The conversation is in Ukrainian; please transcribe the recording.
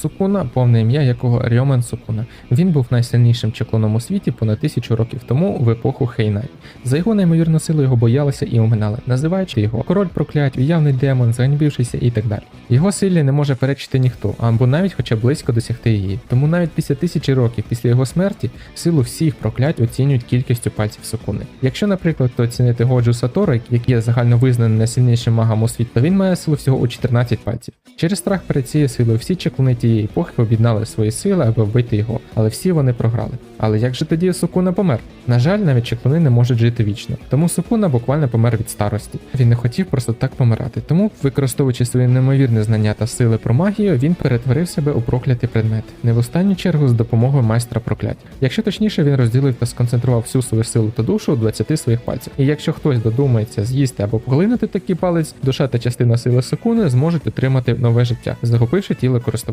Сукуна, повне ім'я якого Рьомен Сукуна. Він був найсильнішим чеклуном у світі понад тисячу років тому в епоху Хейнай. За його неймовірну силу його боялися і оминали, називаючи його король проклять, уявний демон, заганьбившийся і так далі. Його силі не може перечити ніхто, або навіть хоча близько досягти її. Тому навіть після тисячі років після його смерті силу всіх проклять оцінюють кількістю пальців Сукуни. Якщо, наприклад, оцінити Годжу Сатору, який є загально визнаним найсильнішим магом у світі, то він має силу всього у 14 пальців. Через страх перед цією силою всі чеклуни тієї епохи об'єднали свої сили, аби вбити його, але всі вони програли. Але як же тоді Сукуна помер? На жаль, навіть чеклуни не можуть жити вічно. Тому Сукуна буквально помер від старості. Він не хотів просто так помирати. Тому, використовуючи свої неймовірні знання та сили про магію, він перетворив себе у проклятий предмет, не в останню чергу з допомогою майстра проклять. Якщо точніше, він розділив та сконцентрував всю свою силу та душу у 20 своїх пальців. І якщо хтось додумається з'їсти або поглинути такий палець, душа та частина сили Сукуни зможуть отримати нове життя, захопивши тіло користувача.